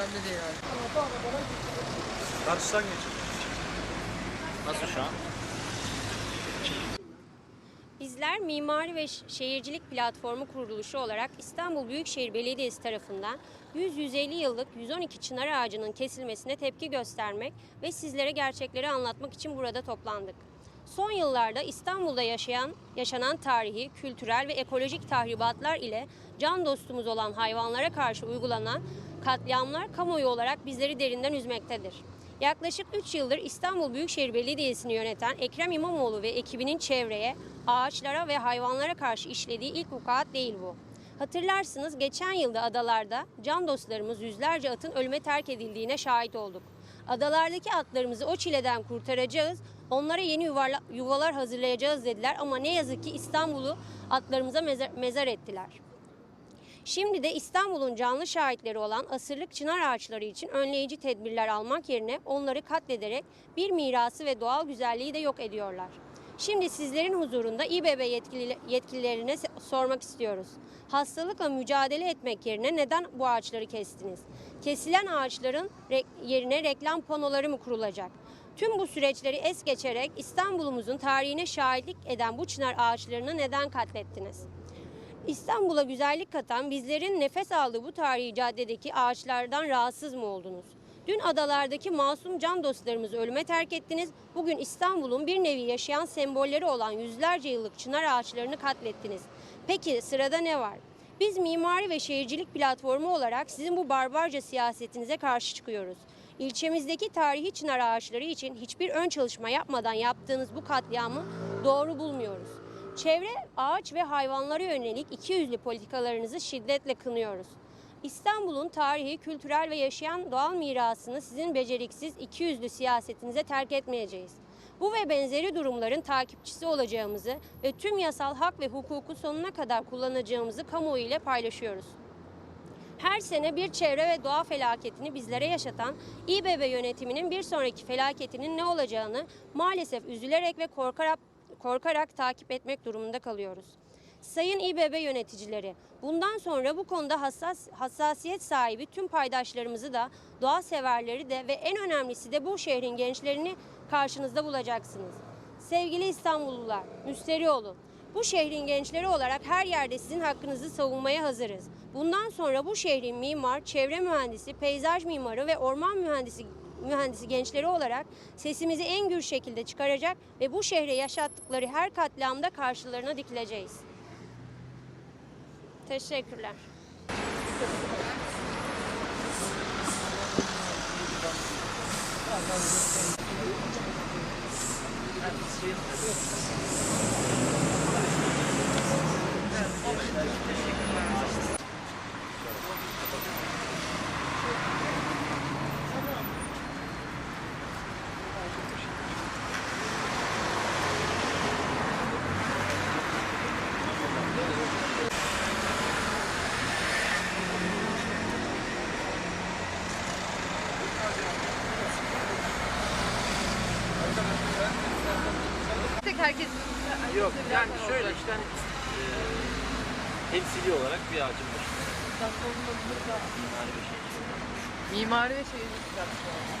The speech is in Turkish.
önemli değil abi. Karşıdan geçin. Nasıl şu an? Bizler Mimari ve Şehircilik Platformu kuruluşu olarak İstanbul Büyükşehir Belediyesi tarafından 100-150 yıllık 112 çınar ağacının kesilmesine tepki göstermek ve sizlere gerçekleri anlatmak için burada toplandık. Son yıllarda İstanbul'da yaşayan, yaşanan tarihi, kültürel ve ekolojik tahribatlar ile can dostumuz olan hayvanlara karşı uygulanan katliamlar kamuoyu olarak bizleri derinden üzmektedir. Yaklaşık 3 yıldır İstanbul Büyükşehir Belediyesi'ni yöneten Ekrem İmamoğlu ve ekibinin çevreye, ağaçlara ve hayvanlara karşı işlediği ilk vukuat değil bu. Hatırlarsınız geçen yılda adalarda can dostlarımız yüzlerce atın ölüme terk edildiğine şahit olduk. Adalardaki atlarımızı o çileden kurtaracağız, onlara yeni yuvarla- yuvalar hazırlayacağız dediler ama ne yazık ki İstanbul'u atlarımıza mezar, mezar ettiler. Şimdi de İstanbul'un canlı şahitleri olan asırlık çınar ağaçları için önleyici tedbirler almak yerine onları katlederek bir mirası ve doğal güzelliği de yok ediyorlar. Şimdi sizlerin huzurunda İBB yetkili, yetkililerine sormak istiyoruz. Hastalıkla mücadele etmek yerine neden bu ağaçları kestiniz? Kesilen ağaçların re- yerine reklam panoları mı kurulacak? Tüm bu süreçleri es geçerek İstanbul'umuzun tarihine şahitlik eden bu çınar ağaçlarını neden katlettiniz? İstanbul'a güzellik katan bizlerin nefes aldığı bu tarihi caddedeki ağaçlardan rahatsız mı oldunuz? Dün adalardaki masum can dostlarımızı ölüme terk ettiniz. Bugün İstanbul'un bir nevi yaşayan sembolleri olan yüzlerce yıllık çınar ağaçlarını katlettiniz. Peki sırada ne var? Biz mimari ve şehircilik platformu olarak sizin bu barbarca siyasetinize karşı çıkıyoruz. İlçemizdeki tarihi çınar ağaçları için hiçbir ön çalışma yapmadan yaptığınız bu katliamı doğru bulmuyoruz. Çevre, ağaç ve hayvanlara yönelik ikiyüzlü politikalarınızı şiddetle kınıyoruz. İstanbul'un tarihi, kültürel ve yaşayan doğal mirasını sizin beceriksiz ikiyüzlü siyasetinize terk etmeyeceğiz. Bu ve benzeri durumların takipçisi olacağımızı ve tüm yasal hak ve hukuku sonuna kadar kullanacağımızı kamuoyu ile paylaşıyoruz. Her sene bir çevre ve doğa felaketini bizlere yaşatan İBB yönetiminin bir sonraki felaketinin ne olacağını maalesef üzülerek ve korkarak, korkarak takip etmek durumunda kalıyoruz. Sayın İBB yöneticileri, bundan sonra bu konuda hassas, hassasiyet sahibi tüm paydaşlarımızı da, doğa severleri de ve en önemlisi de bu şehrin gençlerini karşınızda bulacaksınız. Sevgili İstanbullular, müsteri olun. Bu şehrin gençleri olarak her yerde sizin hakkınızı savunmaya hazırız. Bundan sonra bu şehrin mimar, çevre mühendisi, peyzaj mimarı ve orman mühendisi mühendisi gençleri olarak sesimizi en gür şekilde çıkaracak ve bu şehre yaşattıkları her katliamda karşılarına dikileceğiz. Teşekkürler. Tek herkes Yok yani şöyle işte hani e, temsili olarak bir ağacın başında. Mimari şey. Mimari ve şehircilik platformu.